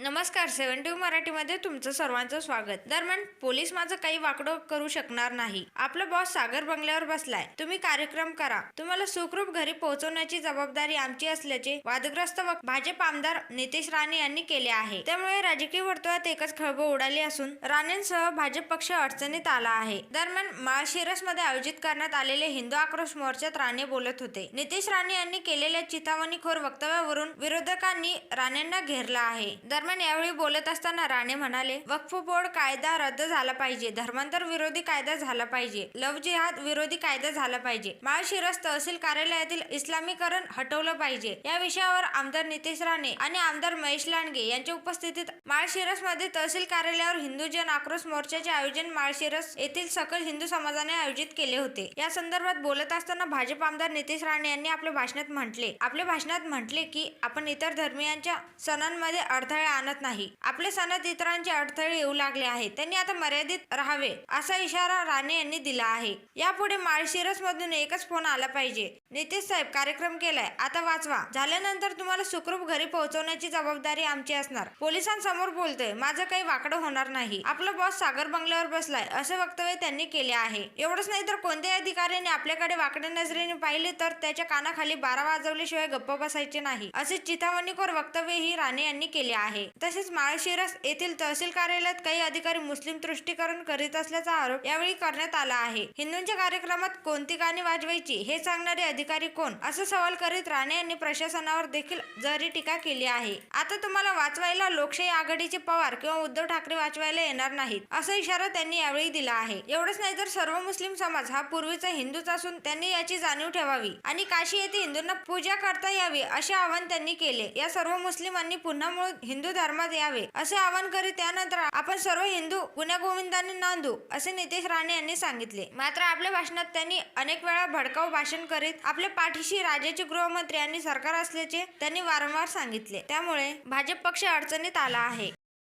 नमस्कार seven to मराठीमध्ये तुमचं सर्वांचं स्वागत. दरम्यान पोलीस माझं काही वाकडं करू शकणार नाही. आपला बॉस सागर बंगल्यावर बसलाय. तुम्ही कार्यक्रम करा. तुम्हाला सुखरूप घरी पोहोचवण्याची जबाबदारी आमची असल्याचे वादग्रस्त व भाजप आमदार नितेश राणे यांनी केले आहे. त्यामुळे राजकीय वर्तुळात एकच खळबळ उडाली असून राणेंसह भाजप पक्ष अडचणीत आला आहे. दरम्यान माळशिरसमध्ये आयोजित करण्यात आलेले हिंदू आक्रोश मोर्चात राणे बोलत होते. नितेश राणे यांनी केलेल्या चितावणीखोर वक्तव्यावरून विरोधकांनी राणेंना घेरला आहे. दरम्यान यावेळी बोलत असताना राणे म्हणाले वक्फ बोर्ड कायदा रद्द झाला पाहिजे. धर्मांतर विरोधी कायदा झाला पाहिजे. लव जिहाद विरोधी कायदा झाला पाहिजे. माळशिरस तहसील कार्यालयातील इस्लामीकरण हटवलं पाहिजे. या विषयावर आमदार नितेश राणे आणि आमदार महेश लांडगे यांच्या उपस्थितीत माळशिरसमध्ये तहसील कार्यालयावर हिंदू जन आक्रोश मोर्चाचे आयोजन माळशिरस येथील सकल हिंदू समाजाने आयोजित केले होते. या संदर्भात बोलत असताना भाजप आमदार नितेश राणे यांनी आपल्या भाषणात म्हटले आपल्या भाषणात म्हटले की आपण इतर धर्मियांच्या सणांमध्ये अडथळे आणत नाही. आपले सनद इतरांचे अडथळे येऊ लागले आहेत. त्यांनी आता मर्यादित राहावे असा इशारा राणे यांनी दिला आहे. यापुढे माळशिरस मधून एकच फोन आला पाहिजे. नितेश साहेब कार्यक्रम केलाय. आता वाचवा. झाल्यानंतर तुम्हाला सुखरूप घरी पोहोचवण्याची जबाबदारी आमची असणार. पोलिसांसमोर बोलतोय माझं काही वाकडं होणार नाही. आपला बॉस सागर बंगल्यावर बसलाय असं वक्तव्य त्यांनी केले आहे. एवढंच नाही तर कोणत्याही अधिकाऱ्याने आपल्याकडे वाकड्या नजरेने पाहिले तर त्याच्या कानाखाली बारा वाजवल्याशिवाय गप्प बसायचे नाही असे चिथावणीखोर वक्तव्यही राणे यांनी केले आहे. आहे तसेच माळशिरस येथील तहसील कार्यालयात काही अधिकारी मुस्लिम तुष्टीकरण करीत असल्याचा आरोप यावेळी करण्यात आला आहे. हिंदूंच्या कार्यक्रमात कोणती गाणी वाजवायची हे सांगणारे अधिकारी कोण? असा सवाल करीत राणे यांनी प्रशासनावर देखील जरी टीका केली आहे. आता तुम्हाला वाचवायला लोकशाही आघाडीचे पवार किंवा उद्धव ठाकरे वाचवायला येणार नाहीत असा इशारा त्यांनी यावेळी दिला आहे. एवढंच नाही तर सर्व मुस्लिम समाज हा पूर्वीचा हिंदूच असून त्यांनी याची जाणीव ठेवावी आणि काशी येथे हिंदूंना पूजा करता यावी असे आवाहन त्यांनी केले. या सर्व मुस्लिमांनी पुन्हा मूळ हिंदू धर्मात यावे. असे आवाहन करीत त्यानंतर आपण सर्व हिंदू गुण्यागोविंदाने नांदू असे नितेश राणे यांनी सांगितले. मात्र आपल्या भाषणात त्यांनी अनेक वेळा भडकाऊ भाषण करीत आपल्या पाठीशी राज्याचे गृहमंत्री आणि सरकार असल्याचे त्यांनी वारंवार सांगितले. त्यामुळे भाजप पक्ष अडचणीत आला आहे.